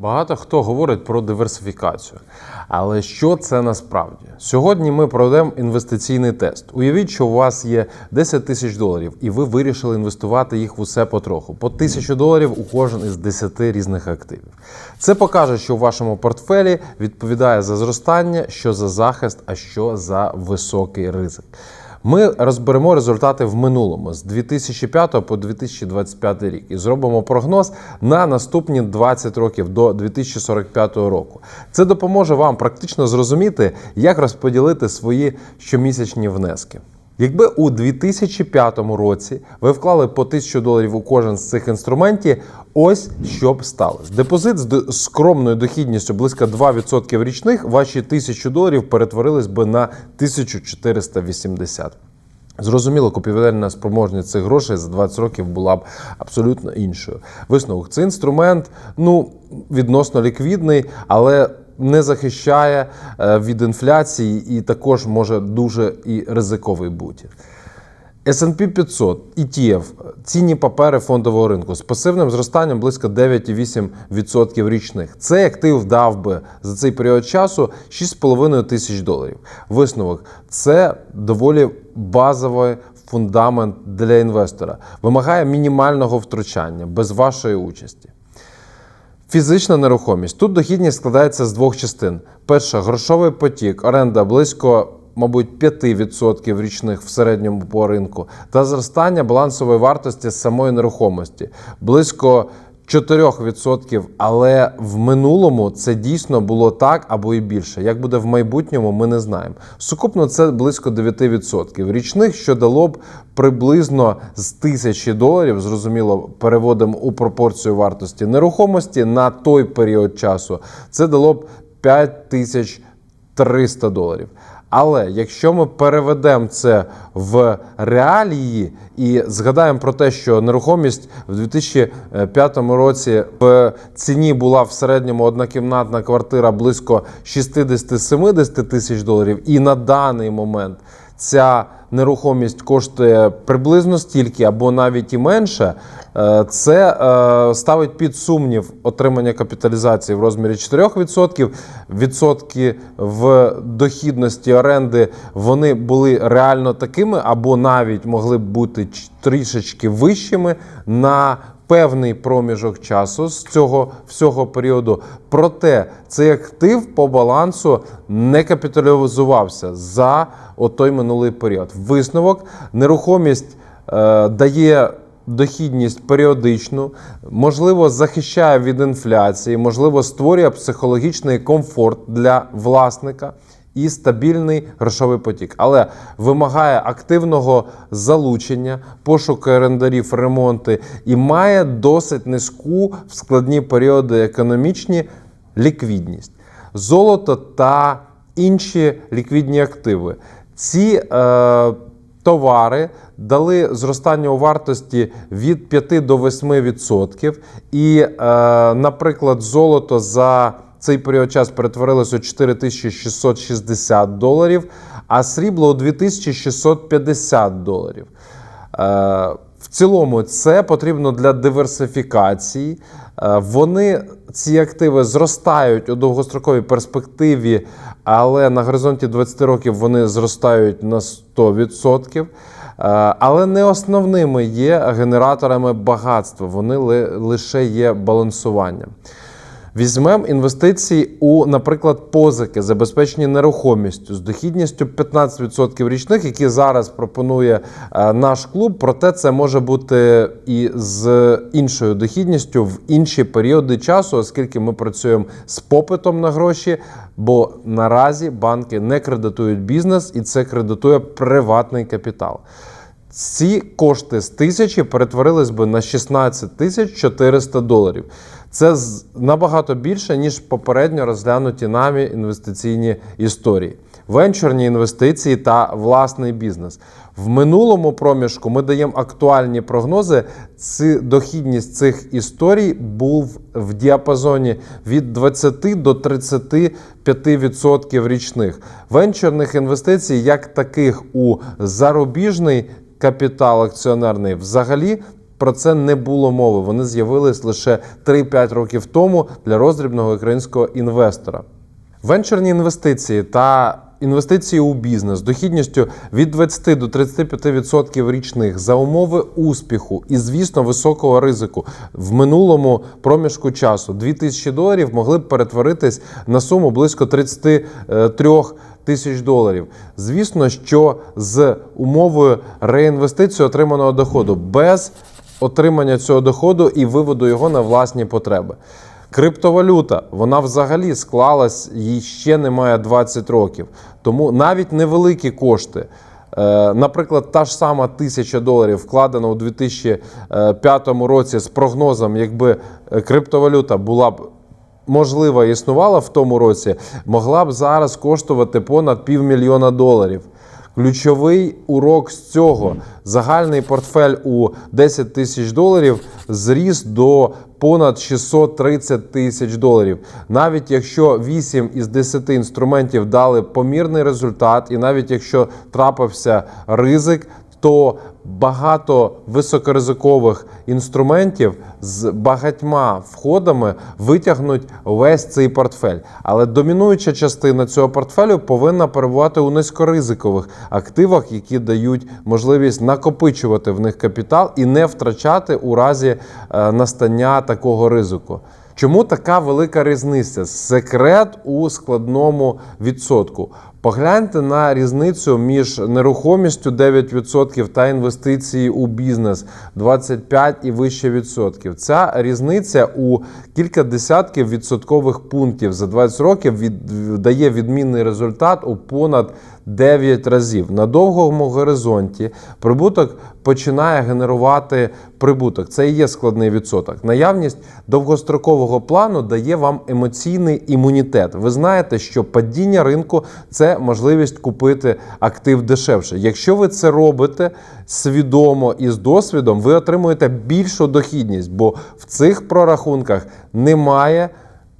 Багато хто говорить про диверсифікацію. Але що це насправді? Сьогодні ми проведемо інвестиційний тест. Уявіть, що у вас є 10 тисяч доларів, і ви вирішили інвестувати їх в усе потроху. По тисячу доларів у кожен із 10 різних активів. Це покаже, що в вашому портфелі відповідає за зростання, що за захист, а що за високий ризик. Ми розберемо результати в минулому з 2005 по 2025 рік і зробимо прогноз на наступні 20 років до 2045 року. Це допоможе вам практично зрозуміти, як розподілити свої щомісячні внески. Якби у 2005 році ви вклали по 1000 доларів у кожен з цих інструментів, ось що б сталося. Депозит з скромною дохідністю близько 2% річних, ваші 1000 доларів перетворились би на 1480. Зрозуміло, купівельна спроможність цих грошей за 20 років була б абсолютно іншою. Висновок це інструмент, ну відносно ліквідний, але не захищає е, від інфляції і також може дуже і ризиковий бути. S&P 500 ETF – цінні папери фондового ринку з пасивним зростанням близько 9,8% річних. Цей актив дав би за цей період часу 6,5 тисяч доларів. Висновок це доволі базовий фундамент для інвестора. Вимагає мінімального втручання без вашої участі. Фізична нерухомість. Тут дохідність складається з двох частин: перша грошовий потік, оренда близько, мабуть, 5% річних в середньому по ринку, та зростання балансової вартості самої нерухомості близько 4%, але в минулому це дійсно було так або і більше. Як буде в майбутньому, ми не знаємо. Сукупно це близько 9% річних, що дало б приблизно з тисячі доларів, зрозуміло, переводимо у пропорцію вартості нерухомості на той період часу. Це дало б 5300 доларів. Але якщо ми переведемо це в реалії і згадаємо про те, що нерухомість в 2005 році в ціні була в середньому однокімнатна квартира близько 60-70 тисяч доларів, і на даний момент ця нерухомість коштує приблизно стільки або навіть і менше, е, це е, ставить під сумнів отримання капіталізації в розмірі 4%. Відсотки в дохідності оренди вони були реально такими, або навіть могли б бути трішечки вищими на певний проміжок часу з цього всього періоду. Проте цей актив по балансу не капіталізувався за отой минулий період. Висновок нерухомість е, дає. Дохідність періодичну, можливо, захищає від інфляції, можливо, створює психологічний комфорт для власника і стабільний грошовий потік, але вимагає активного залучення, пошуку орендарів, ремонти і має досить низьку в складні періоди економічні ліквідність, золото та інші ліквідні активи. Ці е, товари дали зростання у вартості від 5 до 8%. І, е, наприклад, золото за цей період час перетворилося у 4660 доларів, а срібло у 2650 доларів. Е, В цілому це потрібно для диверсифікації. Е, Вони ці активи зростають у довгостроковій перспективі, але на горизонті 20 років вони зростають на 100%. Е, Але не основними є генераторами багатства, вони лише є балансуванням. Візьмемо інвестиції у, наприклад, позики, забезпечені нерухомістю з дохідністю 15% річних, які зараз пропонує е, наш клуб. Проте це може бути і з іншою дохідністю в інші періоди часу, оскільки ми працюємо з попитом на гроші, бо наразі банки не кредитують бізнес і це кредитує приватний капітал. Ці кошти з тисячі перетворились би на 16 тисяч 400 доларів. Це набагато більше, ніж попередньо розглянуті нами інвестиційні історії. Венчурні інвестиції та власний бізнес. В минулому проміжку ми даємо актуальні прогнози. Ці, дохідність цих історій був в діапазоні від 20 до 35% річних. Венчурних інвестицій, як таких у зарубіжний капітал акціонерний, взагалі про це не було мови. Вони з'явились лише 3-5 років тому для роздрібного українського інвестора. Венчурні інвестиції та інвестиції у бізнес з дохідністю від 20 до 35% річних за умови успіху і, звісно, високого ризику в минулому проміжку часу 2000 доларів могли б перетворитись на суму близько 33 тисяч доларів. Звісно, що з умовою реінвестиції отриманого доходу без отримання цього доходу і виводу його на власні потреби. Криптовалюта, вона взагалі склалась, їй ще немає 20 років. Тому навіть невеликі кошти. е, Наприклад, та ж сама тисяча доларів вкладена у 2005 році з прогнозом, якби е, криптовалюта була б можливо існувала в тому році, могла б зараз коштувати понад півмільйона доларів. Ключовий урок з цього загальний портфель у 10 тисяч доларів зріс до понад 630 тисяч доларів. Навіть якщо 8 із 10 інструментів дали помірний результат, і навіть якщо трапився ризик, то багато високоризикових інструментів з багатьма входами витягнуть весь цей портфель. Але домінуюча частина цього портфелю повинна перебувати у низькоризикових активах, які дають можливість накопичувати в них капітал і не втрачати у разі е, настання такого ризику. Чому така велика різниця? Секрет у складному відсотку. Погляньте на різницю між нерухомістю 9% та інвестиції у бізнес 25 і вище відсотків. Ця різниця у кілька десятків відсоткових пунктів за 20 років від, дає відмінний результат у понад 9 разів. На довгому горизонті прибуток починає генерувати прибуток. Це і є складний відсоток. Наявність довгострокового плану дає вам емоційний імунітет. Ви знаєте, що падіння ринку це можливість купити актив дешевше. Якщо ви це робите свідомо і з досвідом, ви отримуєте більшу дохідність, бо в цих прорахунках немає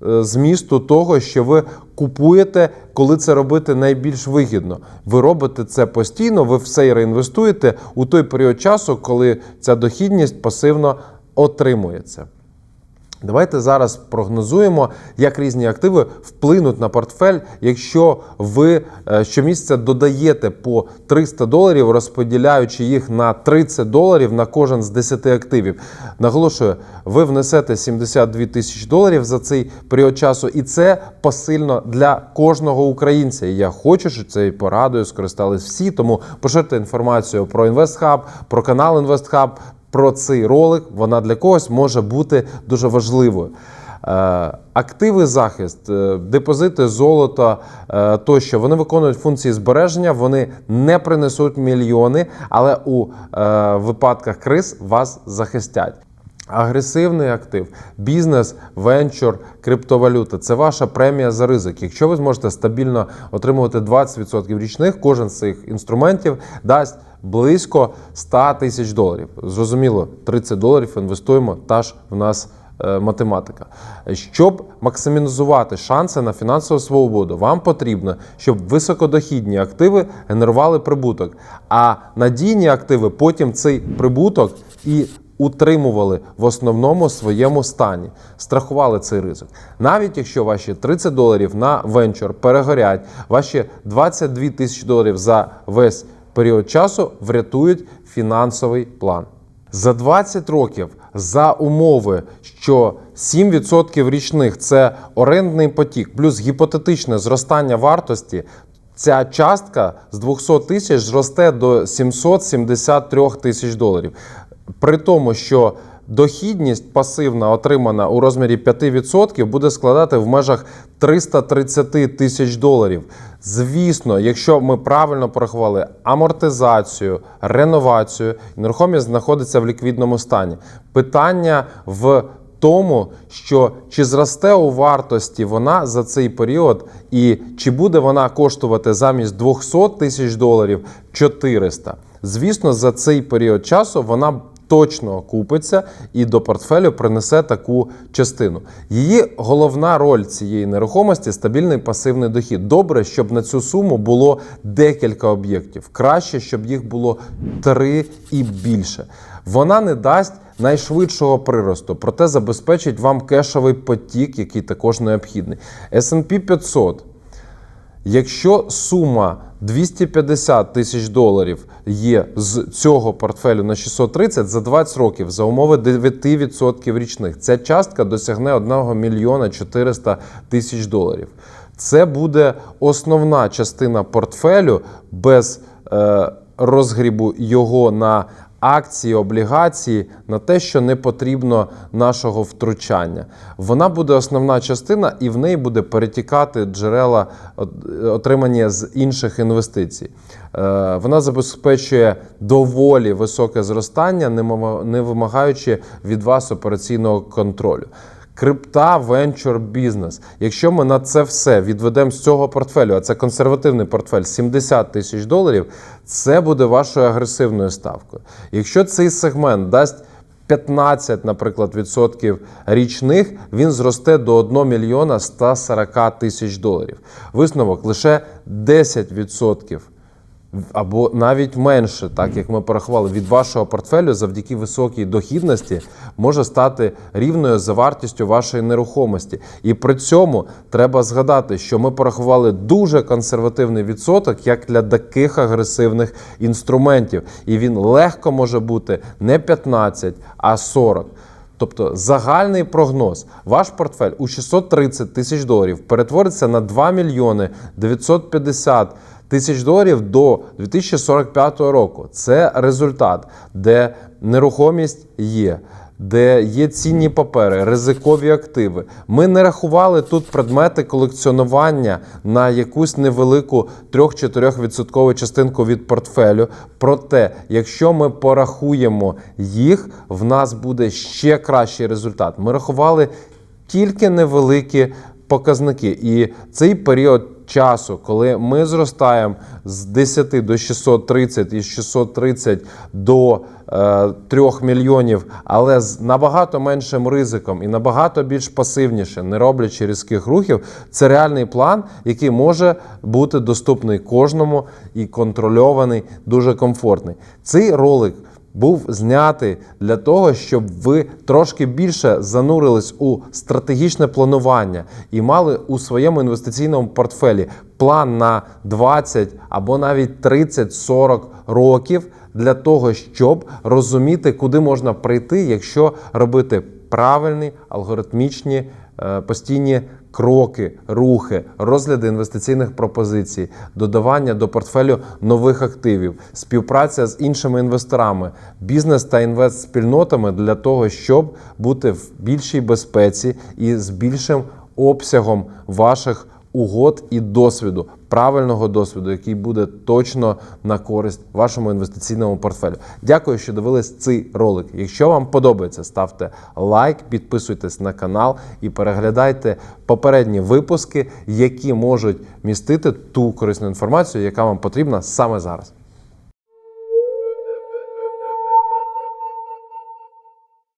змісту того, що ви купуєте, коли це робити найбільш вигідно. Ви робите це постійно, ви все реінвестуєте у той період часу, коли ця дохідність пасивно отримується. Давайте зараз прогнозуємо, як різні активи вплинуть на портфель, якщо ви е, щомісяця додаєте по 300 доларів, розподіляючи їх на 30 доларів на кожен з 10 активів. Наголошую, ви внесете 72 тисячі доларів за цей період часу, і це посильно для кожного українця. Я хочу, щоб цією порадою скористались всі. Тому поширте інформацію про InvestHub, про канал InvestHub, про цей ролик, вона для когось може бути дуже важливою. Е, Активи захист, е, депозити, золото е, тощо вони виконують функції збереження, вони не принесуть мільйони, але у випадках криз вас захистять. Агресивний актив, бізнес, венчур, криптовалюта це ваша премія за ризик. Якщо ви зможете стабільно отримувати 20% річних, кожен з цих інструментів дасть близько 100 тисяч доларів. Зрозуміло, 30 доларів інвестуємо, та ж в нас е, математика. Щоб максимізувати шанси на фінансову свободу, вам потрібно, щоб високодохідні активи генерували прибуток, а надійні активи потім цей прибуток і утримували в основному своєму стані, страхували цей ризик. Навіть якщо ваші 30 доларів на венчур перегорять, ваші 22 тисячі доларів за весь період часу врятують фінансовий план. За 20 років за умови, що 7% річних це орендний потік, плюс гіпотетичне зростання вартості, ця частка з 200 тисяч зросте до 773 тисяч доларів. При тому, що дохідність пасивна, отримана у розмірі 5%, буде складати в межах 330 тисяч доларів. Звісно, якщо ми правильно порахували амортизацію, реновацію, нерухомість знаходиться в ліквідному стані. Питання в тому, що чи зросте у вартості вона за цей період, і чи буде вона коштувати замість 200 тисяч доларів 400. Звісно, за цей період часу вона точно окупиться і до портфелю принесе таку частину. Її головна роль цієї нерухомості стабільний пасивний дохід. Добре, щоб на цю суму було декілька об'єктів. Краще, щоб їх було три і більше. Вона не дасть найшвидшого приросту, проте забезпечить вам кешовий потік, який також необхідний. S&P 500 Якщо сума 250 тисяч доларів є з цього портфелю на 630 за 20 років за умови 9% річних, ця частка досягне 1 мільйона 400 тисяч доларів. Це буде основна частина портфелю без е, розгрібу його на акції, облігації, на те, що не потрібно нашого втручання. Вона буде основна частина, і в неї буде перетікати джерела, отримання з інших інвестицій. Е, Вона забезпечує доволі високе зростання, не вимагаючи від вас операційного контролю. Крипта, венчур, бізнес. Якщо ми на це все відведемо з цього портфелю, а це консервативний портфель 70 тисяч доларів, це буде вашою агресивною ставкою. Якщо цей сегмент дасть 15, наприклад, відсотків річних, він зросте до 1 мільйона 140 тисяч доларів. Висновок лише 10 відсотків або навіть менше, так як ми порахували, від вашого портфелю завдяки високій дохідності може стати рівною за вартістю вашої нерухомості. І при цьому треба згадати, що ми порахували дуже консервативний відсоток як для таких агресивних інструментів, і він легко може бути не 15, а 40. Тобто загальний прогноз, ваш портфель у 630 тисяч доларів перетвориться на 2 мільйони 950 тисяч доларів до 2045 року. Це результат, де нерухомість є. Де є цінні папери, ризикові активи. Ми не рахували тут предмети колекціонування на якусь невелику 3-4% частинку від портфелю. Проте, якщо ми порахуємо їх, в нас буде ще кращий результат. Ми рахували тільки невеликі показники. І цей період часу, коли ми зростаємо з 10 до 630 і з 630 до е, 3 мільйонів, але з набагато меншим ризиком і набагато більш пасивніше, не роблячи різких рухів, це реальний план, який може бути доступний кожному і контрольований, дуже комфортний. Цей ролик був знятий для того, щоб ви трошки більше занурились у стратегічне планування і мали у своєму інвестиційному портфелі план на 20 або навіть 30-40 років для того, щоб розуміти, куди можна прийти, якщо робити правильні алгоритмічні постійні кроки, рухи, розгляди інвестиційних пропозицій, додавання до портфелю нових активів, співпраця з іншими інвесторами, бізнес та інвестспільнотами для того, щоб бути в більшій безпеці і з більшим обсягом ваших угод і досвіду, правильного досвіду, який буде точно на користь вашому інвестиційному портфелю. Дякую, що дивились цей ролик. Якщо вам подобається, ставте лайк, підписуйтесь на канал і переглядайте попередні випуски, які можуть містити ту корисну інформацію, яка вам потрібна саме зараз.